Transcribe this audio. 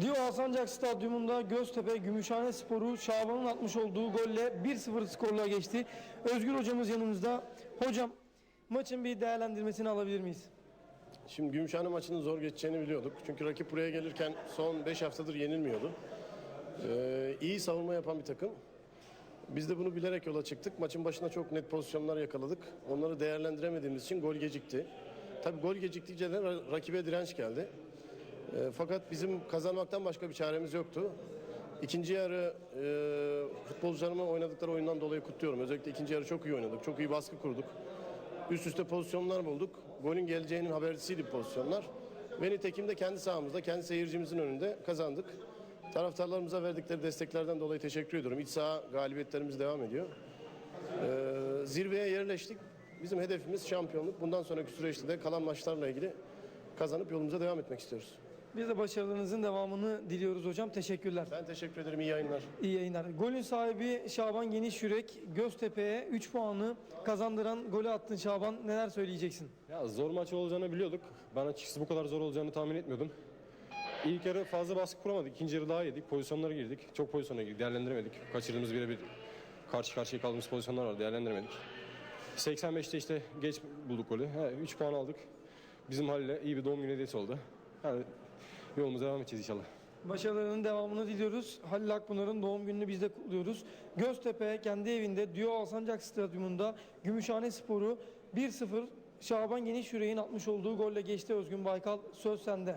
Diyo Alsancak Stadyumunda Göztepe Gümüşhane Sporu Şaban'ın atmış olduğu golle 1-0 skorla geçti. Özgür hocamız yanımızda. Hocam maçın bir değerlendirmesini alabilir miyiz? Şimdi Gümüşhane maçının zor geçeceğini biliyorduk. Çünkü rakip buraya gelirken son 5 haftadır yenilmiyordu. Ee, iyi savunma yapan bir takım. Biz de bunu bilerek yola çıktık. Maçın başında çok net pozisyonlar yakaladık. Onları değerlendiremediğimiz için gol gecikti. Tabii gol geciktikçe de ra- rakibe direnç geldi. Ee, fakat bizim kazanmaktan başka bir çaremiz yoktu. İkinci yarı e, futbolcularımı oynadıkları oyundan dolayı kutluyorum. Özellikle ikinci yarı çok iyi oynadık. Çok iyi baskı kurduk. Üst üste pozisyonlar bulduk. Golün geleceğinin habercisiydi pozisyonlar. Ve nitekim de kendi sahamızda, kendi seyircimizin önünde kazandık. Taraftarlarımıza verdikleri desteklerden dolayı teşekkür ediyorum. İç saha galibiyetlerimiz devam ediyor. Ee, zirveye yerleştik. Bizim hedefimiz şampiyonluk. Bundan sonraki süreçte de kalan maçlarla ilgili kazanıp yolumuza devam etmek istiyoruz. Biz de başarılarınızın devamını diliyoruz hocam. Teşekkürler. Ben teşekkür ederim. İyi yayınlar. İyi yayınlar. Golün sahibi Şaban Geniş Yürek Göztepe'ye 3 puanı kazandıran golü attın Şaban. Neler söyleyeceksin? Ya zor maç olacağını biliyorduk. Ben açıkçası bu kadar zor olacağını tahmin etmiyordum. İlk yarı fazla baskı kuramadık. İkinci yarı daha yedik. Pozisyonlara girdik. Çok pozisyona girdik. Değerlendiremedik. Kaçırdığımız birebir karşı karşıya kaldığımız pozisyonlar var. Değerlendiremedik. 85'te işte geç bulduk golü. 3 puan aldık. Bizim Halil'e iyi bir doğum günü hediyesi oldu. Yani yolumuza devam edeceğiz inşallah. Başarılarının devamını diliyoruz. Halil Akpınar'ın doğum gününü biz de kutluyoruz. Göztepe kendi evinde Diyo Alsancak Stadyumunda Gümüşhane Sporu 1-0 Şaban Geniş Yüreğin atmış olduğu golle geçti Özgün Baykal. Söz sende.